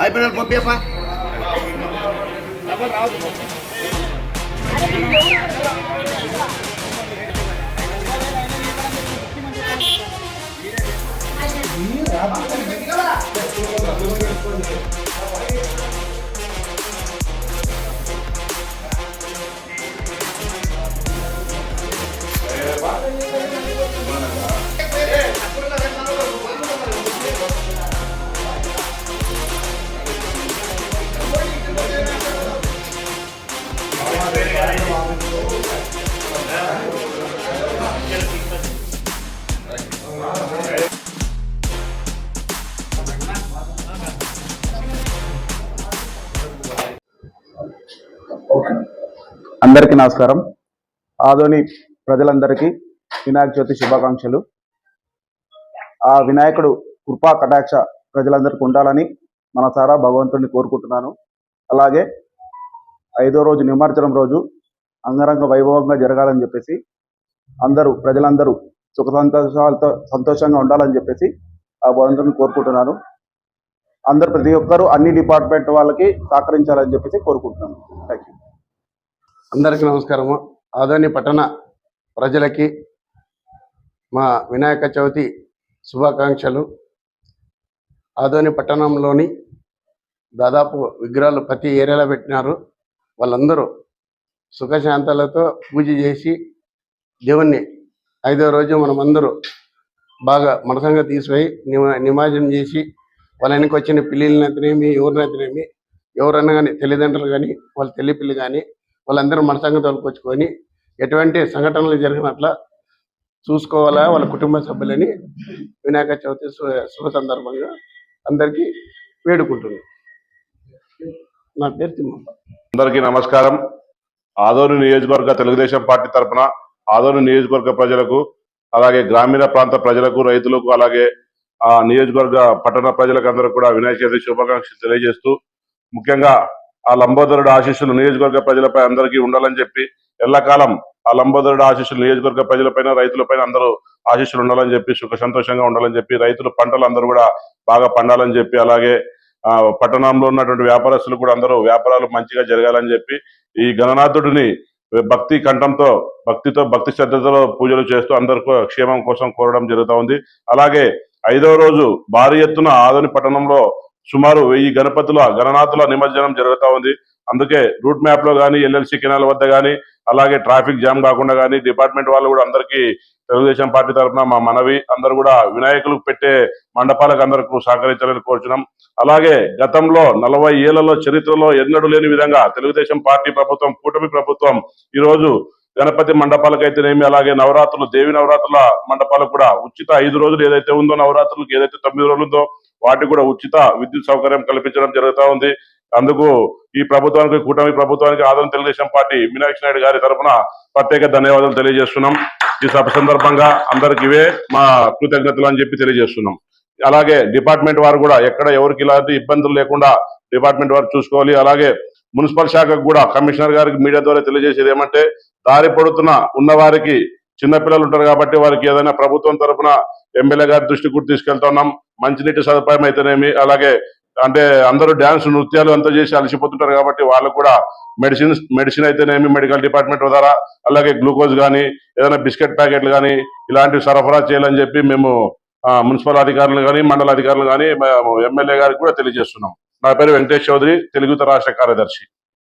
అయిపోయిన పంపియప్పా అందరికీ నమస్కారం. ఆదోని ప్రజలందరికీ వినాయక చవితి శుభాకాంక్షలు. ఆ వినాయకుడు కృపా కటాక్ష ప్రజలందరికీ ఉండాలని మన సారా భగవంతుడిని కోరుకుంటున్నాను. అలాగే ఐదో రోజు నిమజ్జనం రోజు అంగరంగ వైభవంగా జరగాలని చెప్పేసి అందరూ ప్రజలందరూ సుఖ సంతోషాలతో సంతోషంగా ఉండాలని చెప్పేసి ఆ భగవంతుడిని కోరుకుంటున్నాను. అందరు ప్రతి ఒక్కరూ అన్ని డిపార్ట్మెంట్ వాళ్ళకి సహకరించాలని చెప్పేసి కోరుకుంటున్నాను. థ్యాంక్ యూ అందరికీ నమస్కారము. ఆదోని పట్టణ ప్రజలకి మా వినాయక చవితి శుభాకాంక్షలు. ఆదోని పట్టణంలోని దాదాపు విగ్రహాలు ప్రతి ఏరియాలో పెట్టినారు. వాళ్ళందరూ సుఖశాంతాలతో పూజ చేసి దేవుణ్ణి ఐదో రోజు మనమందరూ బాగా మనసంగా తీసిపోయి నిమ నిమజ్జనం చేసి వాళ్ళ వెనక వచ్చిన పిల్లలనైతేనేమి ఎవరినైతేనేమి ఎవరన్నా కానీ తల్లిదండ్రులు కానీ వాళ్ళ తల్లి పిల్లి కానీ వాళ్ళందరూ మనసంగా తోలుకొచ్చుకొని ఎటువంటి సంఘటనలు జరిగినట్లా చూసుకోవాలా వాళ్ళ కుటుంబ సభ్యులని వినాయక చవితి శుభ సందర్భంగా అందరికీ వేడుకుంటున్నాను. నా పేరు తిమ్మప్ప. అందరికీ నమస్కారం. ఆదోని నియోజకవర్గ తెలుగుదేశం పార్టీ తరఫున ఆదోని నియోజకవర్గ ప్రజలకు అలాగే గ్రామీణ ప్రాంత ప్రజలకు రైతులకు అలాగే ఆ నియోజకవర్గ పట్టణ ప్రజలకు అందరూ కూడా వినాయక చవితి శుభాకాంక్షలు తెలియజేస్తూ ముఖ్యంగా ఆ లంబోదరుడు ఆశీస్సులు నియోజకవర్గ ప్రజలపై అందరికీ ఉండాలని చెప్పి ఎల్లకాలం ఆ లంబోదరుడు ఆశీస్సులు నియోజకవర్గ ప్రజలపైన రైతులపైన అందరూ ఆశీస్సులు ఉండాలని చెప్పి సుఖ సంతోషంగా ఉండాలని చెప్పి రైతులు పంటలు అందరూ కూడా బాగా పండాలని చెప్పి అలాగే ఆ పట్టణంలో ఉన్నటువంటి వ్యాపారస్తులు కూడా అందరూ వ్యాపారాలు మంచిగా జరగాలని చెప్పి ఈ గణనాథుడిని భక్తి కంఠంతో భక్తితో భక్తి శ్రద్ధతో పూజలు చేస్తూ అందరికీ క్షేమం కోసం కోరడం జరుగుతూ ఉంది. అలాగే ఐదవ రోజు భారీ ఎత్తున ఆదోని పట్టణంలో సుమారు వెయ్యి గణపతుల గణనాథుల నిమజ్జనం జరుగుతూ ఉంది. అందుకే రూట్ మ్యాప్లో కానీ ఎల్ఎల్సి కెనాల్ వద్ద కానీ అలాగే ట్రాఫిక్ జామ్ కాకుండా కానీ డిపార్ట్మెంట్ వాళ్ళు కూడా అందరికీ తెలుగుదేశం పార్టీ తరఫున మా మనవి అందరూ కూడా వినాయకులకు పెట్టే మండపాలకు అందరికీ సహకరించాలని కోరుచున్నాం. అలాగే గతంలో నలభై ఏళ్ళలో చరిత్రలో ఎన్నడూ లేని విధంగా తెలుగుదేశం పార్టీ ప్రభుత్వం కూటమి ప్రభుత్వం ఈ రోజు గణపతి మండపాలకైతేనేమి అలాగే నవరాత్రులు దేవి నవరాత్రుల మండపాలకు కూడా ఉచిత ఐదు రోజులు ఏదైతే ఉందో నవరాత్రులకు ఏదైతే తొమ్మిది రోజులు ఉందో వాటికి కూడా ఉచిత విద్యుత్ సౌకర్యం కల్పించడం జరుగుతూ ఉంది. అందుకు ఈ ప్రభుత్వానికి కూటమి ప్రభుత్వానికి ఆదరణ తెలుగుదేశం పార్టీ మీనాక్షి నాయుడు గారి తరఫున ప్రత్యేక ధన్యవాదాలు తెలియజేస్తున్నాం. ఈ సభ సందర్భంగా అందరికి ఇవే మా కృతజ్ఞతలు అని చెప్పి తెలియజేస్తున్నాం. అలాగే డిపార్ట్మెంట్ వారు కూడా ఎక్కడ ఎవరికి ఇలాంటి ఇబ్బందులు లేకుండా డిపార్ట్మెంట్ వారు చూసుకోవాలి. అలాగే మున్సిపల్ శాఖకు కూడా కమిషనర్ గారికి మీడియా ద్వారా తెలియజేసేది ఏమంటే దారి పడుతున్న ఉన్న వారికి చిన్నపిల్లలు ఉంటారు కాబట్టి వారికి ఏదైనా ప్రభుత్వం తరఫున ఎమ్మెల్యే గారి దృష్టికి కూడా తీసుకెళ్తున్నాం మంచినీటి సదుపాయం అయితేనేమి అలాగే అంటే అందరూ డ్యాన్స్ నృత్యాలు అంతా చేసి అలసిపోతుంటారు కాబట్టి వాళ్ళు కూడా మెడిసిన్ మెడిసిన్ అయితేనేమి మెడికల్ డిపార్ట్మెంట్ ద్వారా అలాగే గ్లూకోజ్ కానీ ఏదైనా బిస్కెట్ ప్యాకెట్లు కానీ ఇలాంటివి సరఫరా చేయాలని చెప్పి మేము మున్సిపల్ అధికారులు కానీ మండల అధికారులు కానీ ఎమ్మెల్యే గారికి కూడా తెలియజేస్తున్నాం. నా పేరు వెంకటేష్ చౌదరి తెలుగుత రాష్ట్ర కార్యదర్శి.